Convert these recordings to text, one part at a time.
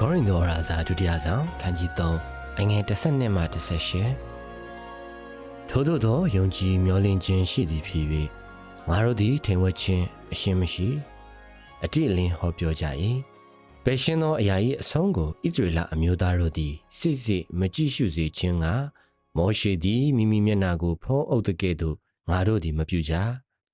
ကောရိန္သောရာဇာဒုတိယဆောင်ခန်းကြီး3အငယ်12မှ18ထို့သောသောယုံကြည်မျှော်လင့်ခြင်းရှိသည်ဖြစ်၍ငါတို့သည်ထိန်ဝဲခြင်းအရှင်းမရှိအတိအလင်းဟောပြောကြ၏ပယ်ရှင်းသောအရာ၏အဆုံးကိုဣသရေလအမျိုးသားတို့သည်စစ်စစ်မကြည့်ရှုစေခြင်းကမောရှေသည်မိမိမျက်နာကိုဖုံးအုပ်တကဲ့သို့ငါတို့သည်မပြုကြ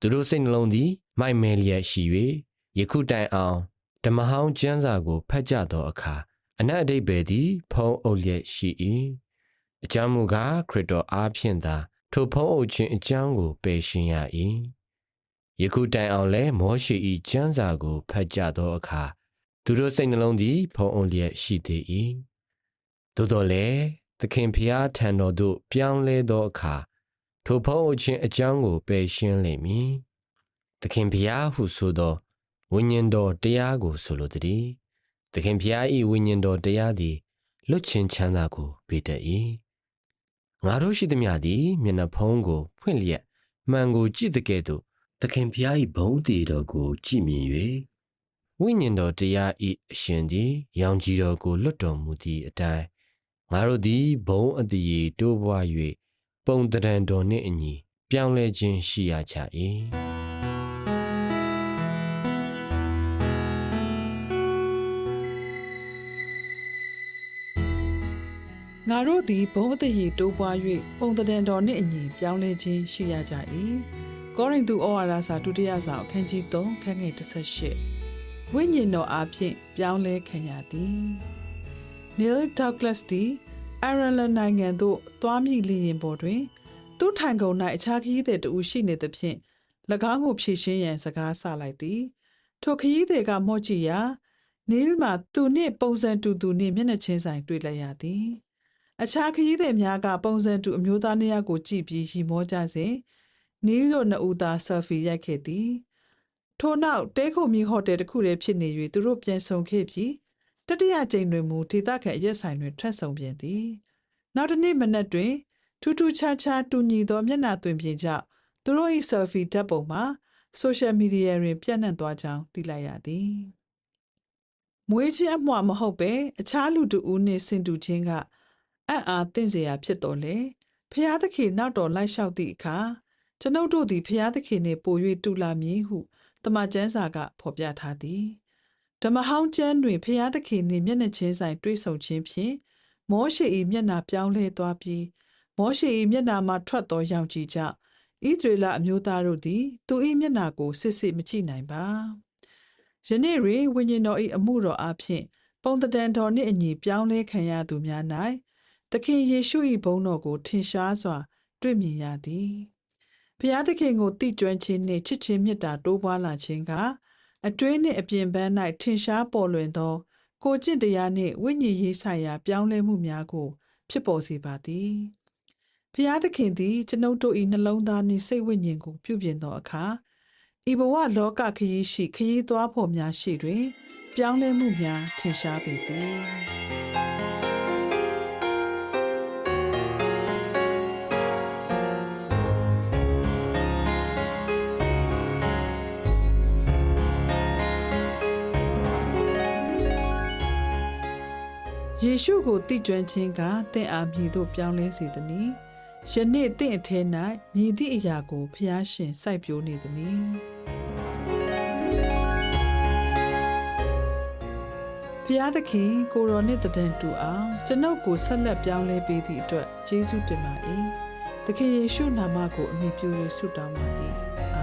သူတို့စိတ်နှလုံးသည်မိုက်မဲလျက်ရှိ၍ယခုတိုင်အောင် ဓမ္မဟောင်းကျမ်းစာကိုဖတ်ကြသောအခါအနတ်အဓိပ္ပာယ်သည် ဖုံးအုပ်လျက်ရှိ၏အကြောင်းမူကားခရစ်တော်အားဖြင့်သာထိုဖုံးအုပ်ခြင်းအကြောင်းကိုပယ်ရှင်းရ၏ယခုတိုင်အောင်လည်းမောရှေ၏ကျမ်းစာကိုဖတ်ကြသောအခါသူတို့စိတ်နှလုံးသည် ဖုံးအုပ်လျက်ရှိသေး၏သို့တော်လည်းသခင်ဖျားထံတော်သို့ပြောင်းလဲသောအခါထိုဖုံးအုပ်ခြင်းအကြောင်းကိုပယ်ရှင်းလိမ့်မည်သခင်ဖျားဟုဆိုသော ဝိညာဉ်တော်တရားကိုဆိုလိုသည်သခင်ဖျား၏ဝိညာဉ်တော်တရားသည်လွတ်ချင်းချမ်းသာကိုပေးတတ်၏ငါတို့ရှိသမျှသည်မျက်နှာဖုံးကိုဖွင့်လျက်မှန်ကိုကြည့်တဲ့ကဲ့သို့သခင်ဖျား၏ဘုံတည်တော်ကိုကြည့်မြင်၍ဝိညာဉ်တော်တရား၏အရှင်သည်ရောင်ကြီးတော်ကိုလွတ်တော်မူသည့်အတိုင်းငါတို့သည်ဘုံအတည်တိုးပွား၍ပုံတရံတော်နှင့်အညီပြောင်းလဲခြင်းရှိရကြ၏။ ငါတို့သည်ဘုံအသက်ရည်တိုးပွား၍ပုံတံတန်တော်နှင့်အညီပြောင်းလဲခြင်းရှိရကြ၏ကောရိန္သုဩဝါဒစာဒုတိယဆောင်အခန်းကြီး3ခန်းငယ်18ဝိညာဉ်တော်အားဖြင့်ပြောင်းလဲခံရသည် Neil Douglas သည် Ireland နိုင်ငံသို့သွားမည်လျင်ပေါ်တွင် သူ့ထိုင်ကုန်၌အခြားခရီးသည်တဦးရှိနေသဖြင့်၎င်းကိုဖြည့်ရှင်းရန်စကားဆလိုက်သည်ထိုခရီးသည်ကမော့ကြည့်ရာနီးမှသူနှင့်ပုံစံတူတူနှင့်မျက်နှာချင်းဆိုင်တွေ့လိုက်ရသည် အခြားခရီးသည်များကပုံစံတူအမျိုးသားနှစ်ယောက်ကိုကြည့်ပြီးရီမောကြစဉ်နီးတို့နှစ်ဦးသားဆယ်ဖီရိုက်ခဲ့သည်ထို့နောက်တဲခုံမီဟိုတယ်တစ်ခုတည်းဖြစ်နေ၍သူတို့ပြန်ဆောင်ခဲ့ပြီးတတိယကြိမ်တွင်မူဒေသခံအရက်ဆိုင်တွင်ထွက်ဆောင်ပြန်သည်နောက်တစ်နေ့မနက်တွင်ထူးထူးခြားခြားတူညီသောမျက်နှာသွင်းပြင်ကြောင့်သူတို့၏ဆယ်ဖီဓာတ်ပုံမှာဆိုရှယ်မီဒီယာတွင်ပြန့်နှံ့သွားကြောင်းသိလိုက်ရသည်မွေးချင်းအမွှမဟုတ်ပဲအခြားလူတူဦးနှင့်ဆင်တူခြင်းက အံ့အားသင့်စရာဖြစ်တော်လေဖျားသခင်နောက်တော်လိုက်လျှောက်သည့်အခါကျွန်ုပ်တို့သည်ဖျားသခင်နှင့်ပို၍တူလာမည်ဟုတမန်ကျမ်းစာကဖော်ပြထားသည်ဓမ္မဟောင်းကျမ်းတွင်ဖျားသခင်နှင့်မျက်နှာချင်းဆိုင်တွေ့ဆုံခြင်းဖြင့်မောရှေ၏မျက်နှာပြောင်းလဲသွားပြီးမောရှေ၏မျက်နှာမှထွက်သောရောင်ခြည်ကြောင့်ဣသရေလအမျိုးသားတို့သည်သူ၏မျက်နှာကိုစစ်စစ်မကြည့်နိုင်ပါယနေ့တွင်ဝိညာဉ်တော်၏အမှုတော်အဖြစ်ပုံတံတန်တော်နှင့်အညီပြောင်းလဲခံရသူများ သခင်ယေရှု၏ဘုန်းတော်ကို ထင်ရှားစွာ တွေ့မြင်ရသည်ဘုရားသခင်ကိုတည်ကျွမ်းခြင်းနှင့်ချစ်ခြင်းမေတ္တာတိုးပွားလာခြင်းကအတွင်းနှင့်အပြင်ပန်း၌ထင်ရှားပေါ်လွင်သော ကိုကျင့်တရားနှင့်ဝိညာဉ်ရေးဆိုင်ရာပြောင်းလဲမှုများကို ဖြစ်ပေါ်စေပါသည်ဘုရားသခင်သည်ကျွန်ုပ်တို့၏နှလုံးသားနှင့်စိတ်ဝိညာဉ်ကိုပြုပြင်သောအခါဤဘဝလောကခရီးရှိခရီးသွားဖို့များရှိတွင် ပြောင်းလဲမှုများထင်ရှားပေသည် ယေရှုကိုတည်ကျွမ်းခြင်းကတင့်အားမြည်သို့ပြောင်းလဲစေသည်။ယနေ့တင့်အထဲ၌မြည်သည့်အရာကိုဖျားရှင်စိုက်ပျိုးနေသည်။ဖျားသခင်ကိုရောနှင့်တည်တူအောင်ကျွန်ုပ်ကိုဆက်လက်ပြောင်းလဲပေးသည့်အတွက်ယေရှုတင်ပါ၏။သခင်ယေရှုနာမကိုအမိပြု၍ဆုတောင်းပါ၏။အာ